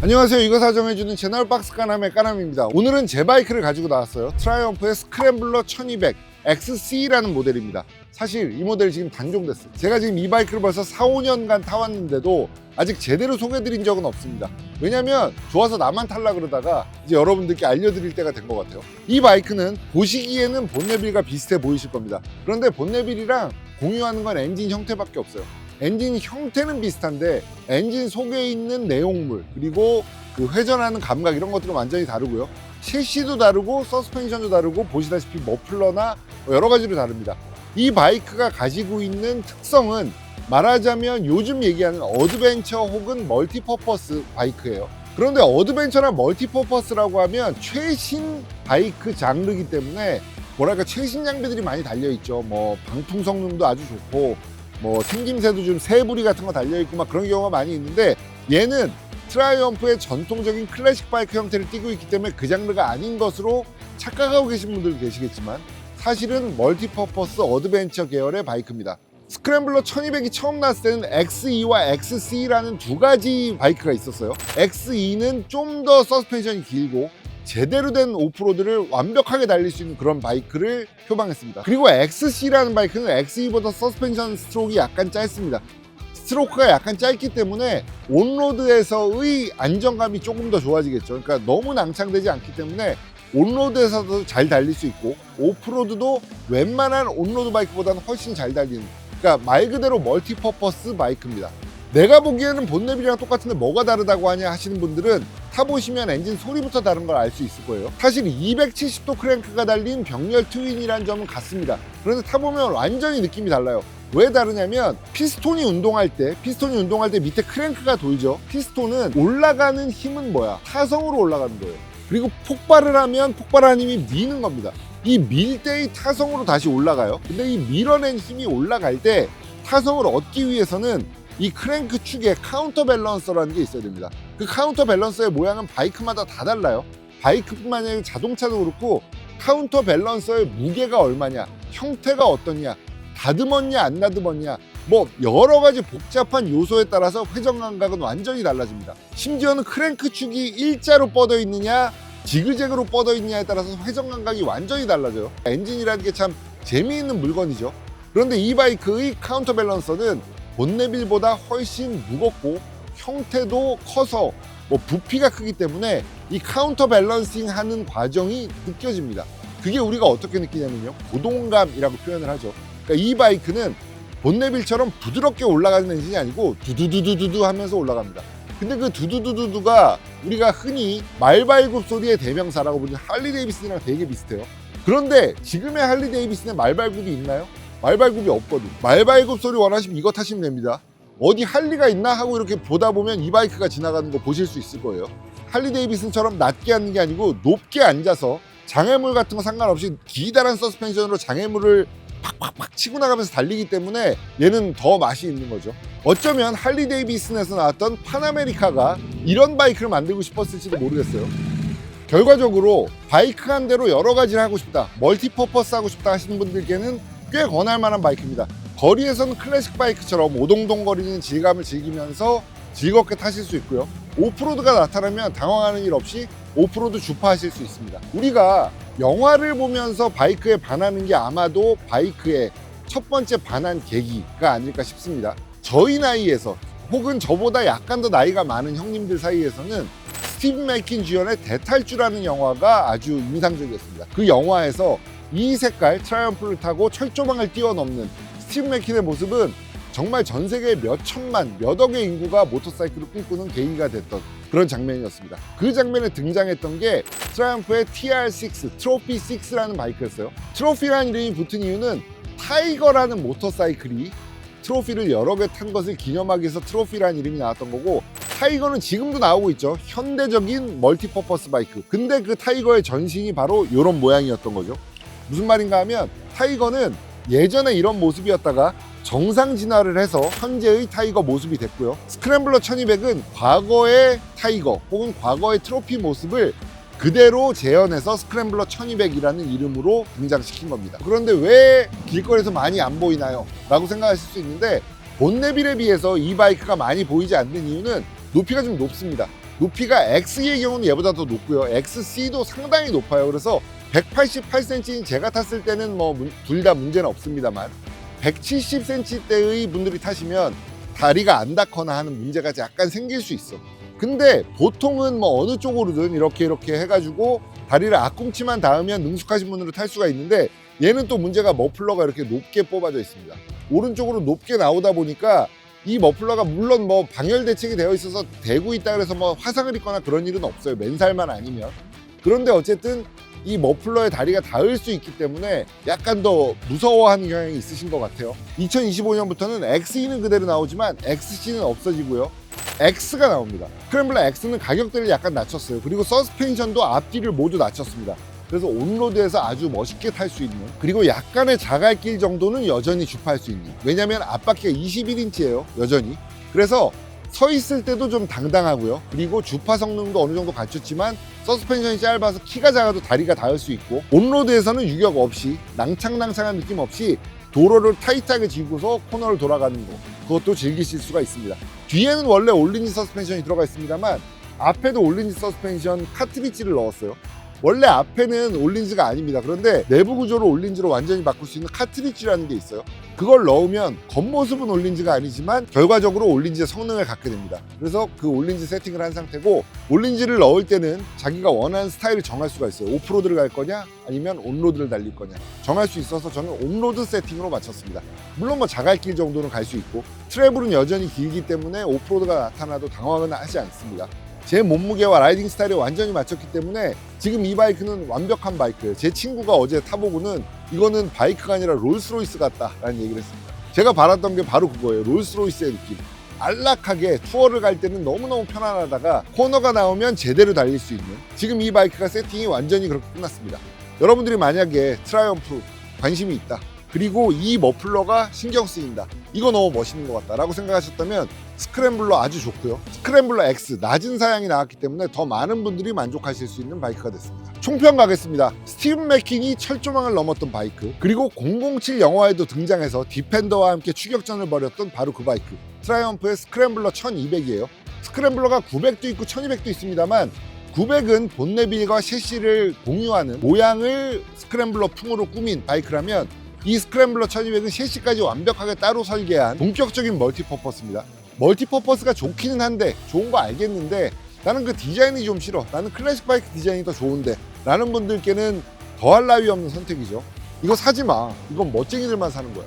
안녕하세요. 이거 사정해주는 채널 박스 까남의 까남입니다. 오늘은 제 바이크를 가지고 나왔어요. 트라이언프의 스크램블러 1200 XC라는 모델입니다. 사실 이 모델 지금 단종됐어요. 제가 지금 이 바이크를 벌써 4, 5년간 타왔는데도 아직 제대로 소개드린 적은 없습니다. 왜냐면 좋아서 나만 탈라 그러다가 이제 여러분들께 알려드릴 때가 된 것 같아요. 이 바이크는 보시기에는 본네빌과 비슷해 보이실 겁니다. 그런데 본네빌이랑 공유하는 건 엔진 형태밖에 없어요. 엔진 형태는 비슷한데 엔진 속에 있는 내용물 그리고 그 회전하는 감각 이런 것들은 완전히 다르고요. 셰시도 다르고 서스펜션도 다르고 보시다시피 머플러나 뭐 여러 가지로 다릅니다. 이 바이크가 가지고 있는 특성은 말하자면 요즘 얘기하는 어드벤처 혹은 멀티퍼퍼스 바이크예요. 그런데 어드벤처나 멀티퍼퍼스라고 하면 최신 바이크 장르이기 때문에 뭐랄까 최신 장비들이 많이 달려 있죠. 뭐 방풍 성능도 아주 좋고 뭐 생김새도 좀 새부리 같은 거 달려 있고 막 그런 경우가 많이 있는데 얘는 트라이언프의 전통적인 클래식 바이크 형태를 띠고 있기 때문에 그 장르가 아닌 것으로 착각하고 계신 분들도 계시겠지만 사실은 멀티퍼퍼스 어드벤처 계열의 바이크입니다. 스크램블러 1200이 처음 나왔을 때는 XE와 XC라는 두 가지 바이크가 있었어요. XE는 좀 더 서스펜션이 길고 제대로 된 오프로드를 완벽하게 달릴 수 있는 그런 바이크를 표방했습니다. 그리고 XC라는 바이크는 XE보다 서스펜션 스트로크가 약간 짧습니다. 스트로크가 약간 짧기 때문에 온로드에서의 안정감이 조금 더 좋아지겠죠. 그러니까 너무 낭창되지 않기 때문에 온로드에서도 잘 달릴 수 있고 오프로드도 웬만한 온로드 바이크보다는 훨씬 잘 달리는 그러니까 말 그대로 멀티퍼퍼스 바이크입니다. 내가 보기에는 본네빌이랑 똑같은데 뭐가 다르다고 하냐 하시는 분들은 타보시면 엔진 소리부터 다른 걸 알 수 있을 거예요. 사실 270도 크랭크가 달린 병렬 트윈이라는 점은 같습니다. 그런데 타보면 완전히 느낌이 달라요. 왜 다르냐면 피스톤이 운동할 때 피스톤이 운동할 때 밑에 크랭크가 돌죠. 피스톤은 올라가는 힘은 뭐야? 타성으로 올라가는 거예요. 그리고 폭발을 하면 폭발하는 힘이 미는 겁니다. 이밀 때의 타성으로 다시 올라가요. 근데 이 밀어낸 힘이 올라갈 때 타성을 얻기 위해서는 이 크랭크 축에 카운터 밸런서라는 게 있어야 됩니다. 그 카운터 밸런서의 모양은 바이크마다 다 달라요. 바이크뿐만 아니라 자동차도 그렇고 카운터 밸런서의 무게가 얼마냐, 형태가 어떠냐, 다듬었냐 안 다듬었냐 뭐 여러 가지 복잡한 요소에 따라서 회전 감각은 완전히 달라집니다. 심지어는 크랭크 축이 일자로 뻗어 있느냐 지그재그로 뻗어 있느냐에 따라서 회전 감각이 완전히 달라져요. 엔진이라는 게 참 재미있는 물건이죠. 그런데 이 바이크의 카운터 밸런서는 본네빌보다 훨씬 무겁고 형태도 커서 뭐 부피가 크기 때문에 이 카운터 밸런싱 하는 과정이 느껴집니다. 그게 우리가 어떻게 느끼냐면요. 고동감이라고 표현을 하죠. 그러니까 이 바이크는 본네빌처럼 부드럽게 올라가는 엔진이 아니고 두두두두두두 하면서 올라갑니다. 근데 그 두두두두두가 우리가 흔히 말발굽 소리의 대명사라고 부르는 할리 데이비슨이랑 되게 비슷해요. 그런데 지금의 할리 데이비슨에 말발굽이 있나요? 말발굽이 없거든. 말발굽 소리 원하시면 이거 타시면 됩니다. 어디 할리가 있나 하고 이렇게 보다 보면 이 바이크가 지나가는 거 보실 수 있을 거예요. 할리 데이비슨처럼 낮게 앉는 게 아니고 높게 앉아서 장애물 같은 거 상관없이 기다란 서스펜션으로 장애물을 팍팍팍 치고 나가면서 달리기 때문에 얘는 더 맛이 있는 거죠. 어쩌면 할리 데이비슨에서 나왔던 파나메리카가 이런 바이크를 만들고 싶었을지도 모르겠어요. 결과적으로 바이크 한 대로 여러 가지를 하고 싶다, 멀티퍼퍼스 하고 싶다 하시는 분들께는 꽤 권할 만한 바이크입니다. 거리에서는 클래식 바이크처럼 오동동거리는 질감을 즐기면서 즐겁게 타실 수 있고요. 오프로드가 나타나면 당황하는 일 없이 오프로드 주파하실 수 있습니다. 우리가 영화를 보면서 바이크에 반하는 게 아마도 바이크의 첫 번째 반한 계기가 아닐까 싶습니다. 저희 나이에서 혹은 저보다 약간 더 나이가 많은 형님들 사이에서는 스티븐 맥킨 주연의 대탈주라는 영화가 아주 인상적이었습니다. 그 영화에서 이 색깔 트라이언프를 타고 철조망을 뛰어넘는 스티븐 맥킨의 모습은 정말 전 세계 몇 천만, 몇 억의 인구가 모터사이클을 꿈꾸는 계기가 됐던 그런 장면이었습니다. 그 장면에 등장했던 게 트라이언프의 TR6, 트로피 6라는 바이크였어요. 트로피라는 이름이 붙은 이유는 타이거라는 모터사이클이 트로피를 여러 개 탄 것을 기념하기 위해서 트로피라는 이름이 나왔던 거고 타이거는 지금도 나오고 있죠. 현대적인 멀티퍼퍼스 바이크. 근데 그 타이거의 전신이 바로 이런 모양이었던 거죠. 무슨 말인가 하면 타이거는 예전에 이런 모습이었다가 정상 진화를 해서 현재의 타이거 모습이 됐고요. 스크램블러 1200은 과거의 타이거 혹은 과거의 트로피 모습을 그대로 재현해서 스크램블러 1200이라는 이름으로 등장시킨 겁니다. 그런데 왜 길거리에서 많이 안 보이나요? 라고 생각하실 수 있는데 본네빌에 비해서 이 바이크가 많이 보이지 않는 이유는 높이가 좀 높습니다. 높이가 XE의 경우는 얘보다 더 높고요. XC도 상당히 높아요. 그래서 188cm인 제가 탔을 때는 뭐 둘 다 문제는 없습니다만 170cm대의 분들이 타시면 다리가 안 닿거나 하는 문제가 약간 생길 수 있어. 근데 보통은 뭐 어느 쪽으로든 이렇게 이렇게 해가지고 다리를 앞꿈치만 닿으면 능숙하신 분들은 탈 수가 있는데 얘는 또 문제가 머플러가 이렇게 높게 뽑아져 있습니다. 오른쪽으로 높게 나오다 보니까 이 머플러가 물론 뭐 방열 대책이 되어 있어서 대고 있다 그래서 뭐 화상을 입거나 그런 일은 없어요. 맨살만 아니면. 그런데 어쨌든 이 머플러의 다리가 닿을 수 있기 때문에 약간 더 무서워하는 경향이 있으신 것 같아요. 2025년부터는 XE는 그대로 나오지만 XC는 없어지고요. X가 나옵니다. 스크램블러 X는 가격대를 약간 낮췄어요. 그리고 서스펜션도 앞뒤를 모두 낮췄습니다. 그래서 온로드에서 아주 멋있게 탈 수 있는 그리고 약간의 자갈길 정도는 여전히 주파할 수 있는 왜냐면 앞바퀴가 21인치예요 여전히 그래서 서 있을 때도 좀 당당하고요. 그리고 주파 성능도 어느 정도 갖췄지만 서스펜션이 짧아서 키가 작아도 다리가 닿을 수 있고 온로드에서는 유격 없이 낭창낭창한 느낌 없이 도로를 타이트하게 쥐고서 코너를 돌아가는 거 그것도 즐기실 수가 있습니다. 뒤에는 원래 올린지 서스펜션이 들어가 있습니다만 앞에도 올린지 서스펜션 카트리지를 넣었어요 원래 앞에는 올린즈가 아닙니다. 그런데 내부 구조를 올린즈로 완전히 바꿀 수 있는 카트리지라는 게 있어요. 그걸 넣으면 겉모습은 올린즈가 아니지만 결과적으로 올린즈의 성능을 갖게 됩니다. 그래서 그 올린즈 세팅을 한 상태고 올린즈를 넣을 때는 자기가 원하는 스타일을 정할 수가 있어요. 오프로드를 갈 거냐 아니면 온로드를 달릴 거냐 정할 수 있어서 저는 온로드 세팅으로 맞췄습니다. 물론 뭐 자갈길 정도는 갈 수 있고 트래블은 여전히 길기 때문에 오프로드가 나타나도 당황은 하지 않습니다. 제 몸무게와 라이딩 스타일에 완전히 맞췄기 때문에 지금 이 바이크는 완벽한 바이크예요. 제 친구가 어제 타보고는 이거는 바이크가 아니라 롤스로이스 같다라는 얘기를 했습니다. 제가 바랐던 게 바로 그거예요. 롤스로이스의 느낌. 안락하게 투어를 갈 때는 너무너무 편안하다가 코너가 나오면 제대로 달릴 수 있는 지금 이 바이크가 세팅이 완전히 그렇게 끝났습니다. 여러분들이 만약에 트라이엄프 관심이 있다. 그리고 이 머플러가 신경 쓰인다. 이거 너무 멋있는 것 같다라고 생각하셨다면 스크램블러 아주 좋고요. 스크램블러 X 낮은 사양이 나왔기 때문에 더 많은 분들이 만족하실 수 있는 바이크가 됐습니다. 총평 가겠습니다. 스티븐 맥킹이 철조망을 넘었던 바이크 그리고 007 영화에도 등장해서 디펜더와 함께 추격전을 벌였던 바로 그 바이크 트라이엄프의 스크램블러 1200이에요. 스크램블러가 900도 있고 1200도 있습니다만 900은 본네빌과 셰시를 공유하는 모양을 스크램블러 풍으로 꾸민 바이크라면 이 스크램블러 1200은 셰시까지 완벽하게 따로 설계한 본격적인 멀티퍼퍼스입니다. 멀티퍼퍼스가 좋기는 한데 좋은 거 알겠는데 나는 그 디자인이 좀 싫어. 나는 클래식 바이크 디자인이 더 좋은데 라는 분들께는 더할 나위 없는 선택이죠. 이거 사지 마. 이건 멋쟁이들만 사는 거야.